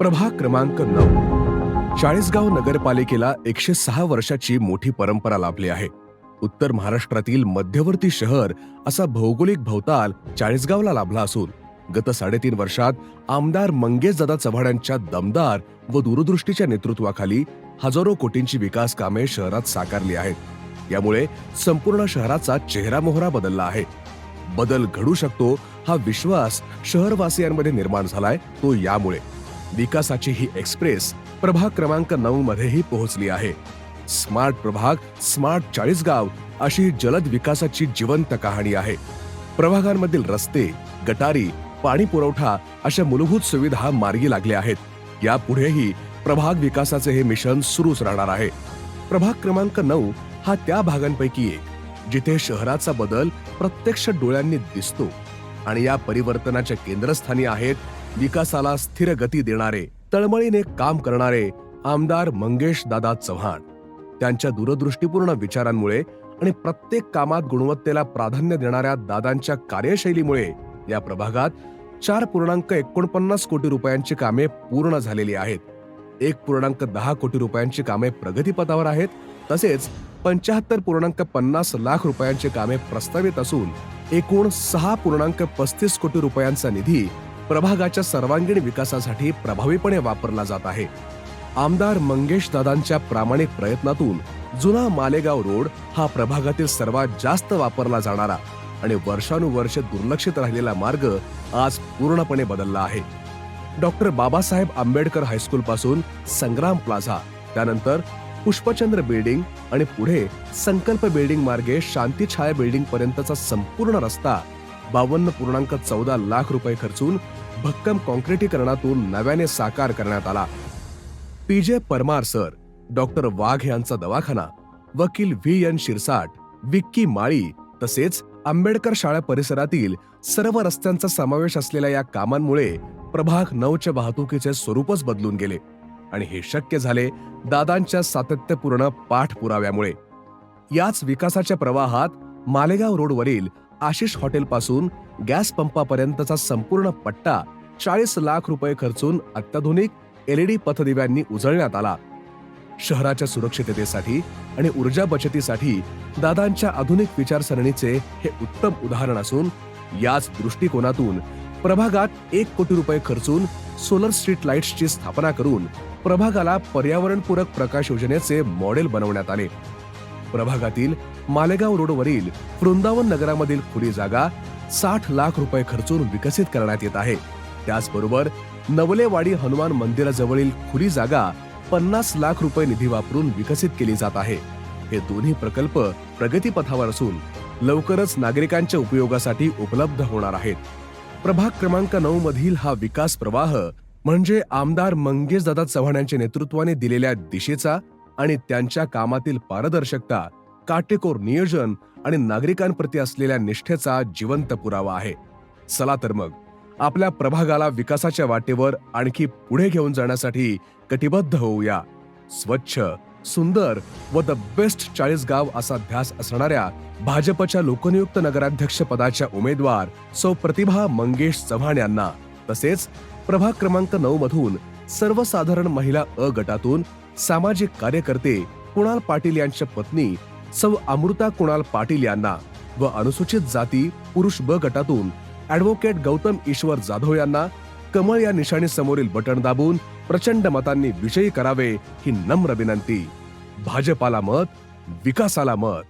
प्रभाग क्रमांक नऊ. चाळीसगाव नगरपालिकेला एकशे सहा वर्षाची मोठी परंपरा लाभली आहे. उत्तर महाराष्ट्रातील मध्यवर्ती शहर असा भौगोलिक भवताल चाळीसगावला लाभला असून गत साडेतीन वर्षात आमदार मंगेशदादा चव्हाण यांच्या दमदार व दूरदृष्टीच्या नेतृत्वाखाली हजारो कोटींची विकास कामे शहरात साकारली आहेत. यामुळे संपूर्ण शहराचा चेहरा मोहरा बदलला आहे. बदल घडू शकतो हा विश्वास शहरवासियांमध्ये निर्माण झालाय तो यामुळे. विकासाची ही एक्सप्रेस प्रभाग क्रमांक नऊ मध्येही पोहोचली आहे. स्मार्ट प्रभाग स्मार्ट चाळीसगाव अशी जलद विकासाची जिवंत कहाणी आहे. प्रभागांमधील रस्ते गटारी पाणी पुरवठा अशा मूलभूत सुविधा मार्गी लागल्या आहेत. यापुढेही प्रभाग विकासाचे हे मिशन सुरूच राहणार आहे. प्रभाग क्रमांक नऊ हा त्या भागांपैकी एक जिथे शहराचा बदल प्रत्यक्ष डोळ्यांनी दिसतो आणि या परिवर्तनाच्या केंद्रस्थानी आहेत विकासाला स्थिर गती देणारे तळमळीने काम करणारे आमदार मंगेश दादा चव्हाण. त्यांच्या दूरदृष्टीपूर्ण विचारांमुळे आणि प्रत्येक कामात गुणवत्तेला प्राधान्य देणाऱ्या दादांच्या कार्यशैलीमुळे या प्रभागात चार पूर्णांक एकोणपन्नास कोटी रुपयांची कामे पूर्ण झालेली आहेत. एक पूर्णांक दहा कोटी रुपयांची कामे प्रगतीपथावर आहेत तसेच पंचाहत्तर पूर्णांक पन्नास लाख रुपयांची कामे प्रस्तावित असून एकूण सहा पूर्णांक पस्तीस कोटी रुपयांचा निधी प्रभागाच्या सर्वांगीण विकासासाठी प्रभावीपणे वापरला जात आहे. आमदार मंगेश दादांच्या प्रामाणिक प्रयत्नातून जुना मालेगाव रोड हा प्रभागातील सर्वात जास्त वापरला जाणारा आणि वर्षानुवर्ष दुर्लक्षित राहिलेला मार्ग आज पूर्णपणे बदलला आहे. डॉक्टर बाबासाहेब आंबेडकर हायस्कूल पासून संग्राम प्लाझा त्यानंतर पुष्पचंद्र बिल्डिंग आणि पुढे संकल्प बिल्डिंग मार्गे शांती छाया बिल्डिंग पर्यंतचा संपूर्ण रस्ता बावन्न पूर्णांक चौदा लाख रुपये खर्चून भक्कम कॉन्क्रिटीकरणातून नव्याने साकार करण्यात आला. PJ Parmar sir doctor Wagh यांचा दवाखाना वकील व्ही. एन. शिरसाट विक्की माळी तसेच आंबेडकर शाळा परिसरातील सर्व रस्त्यांचा समावेश असलेल्या या कामांमुळे प्रभाग नऊच्या वाहतुकीचे स्वरूपच बदलून गेले आणि हे शक्य झाले दादांच्या सातत्यपूर्ण पाठपुराव्यामुळे. याच विकासाच्या प्रवाहात मालेगाव रोडवरील आशिष हॉटेलपासून गॅस पंपापर्यंतचा संपूर्ण पट्टा चाळीस लाख रुपये खर्चून अत्याधुनिक एलईडी पथदिव्यांनी उजळण्यात आला. शहराच्या सुरक्षिततेसाठी आणि ऊर्जा बचतीसाठी दादांच्या आधुनिक विचारसरणीचे हे उत्तम उदाहरण असून याच दृष्टिकोनातून प्रभागात एक कोटी रुपये खर्चून सोलर स्ट्रीट लाईट्सची स्थापना करून प्रभागाला पर्यावरणपूरक प्रकाश योजनेचे मॉडेल बनवण्यात आले. प्रभागातील मालेगाव रोडवरील वृंदावन नगरामधील खुली जागा साठ लाख रुपये खर्चून विकसित करण्यात येत आहे. त्याचबरोबर नवलेवाडी हनुमान मंदिराजवळील खुली जागा पन्नास लाख रुपये निधी वापरून विकसित केली जात आहे. हे दोन्ही प्रकल्प प्रगतीपथावर असून लवकरच नागरिकांच्या उपयोगासाठी उपलब्ध होणार आहेत. प्रभाग क्रमांक नऊ मधील हा विकास प्रवाह म्हणजे आमदार मंगेशदादा चव्हाण यांच्या नेतृत्वाने दिलेल्या दिशेचा आणि त्यांच्या कामातील पारदर्शकता काटेकोर नियोजन आणि नागरिकांप्रती असलेल्या निष्ठेचा जिवंत पुरावा आहे. चला तर मग आपल्या प्रभागाला विकासाच्या वाटेवर आणखी पुढे घेऊन जाण्यासाठी कटिबद्ध होऊया. स्वच्छ सुंदर व द बेस्ट चाळीस गाव असा ध्यास असणाऱ्या भाजपच्या लोकनियुक्त नगराध्यक्ष पदाच्या उमेदवार सौ प्रतिभा मंगेश चव्हाण यांना तसेच प्रभाग क्रमांक नऊ मधून सर्वसाधारण महिला अ गटातून सामाजिक कार्यकर्ते कुणाल पाटील यांच्या पत्नी सौ अमृता कुणाल पाटील यांना व अनुसूचित जाती पुरुष ब गटातून ऍडव्होकेट गौतम ईश्वर जाधव यांना कमळ या निशाणी समोरील बटण दाबून प्रचंड मतांनी विजयी करावे ही नम्र विनंती. भाजपाला मत विकासाला मत.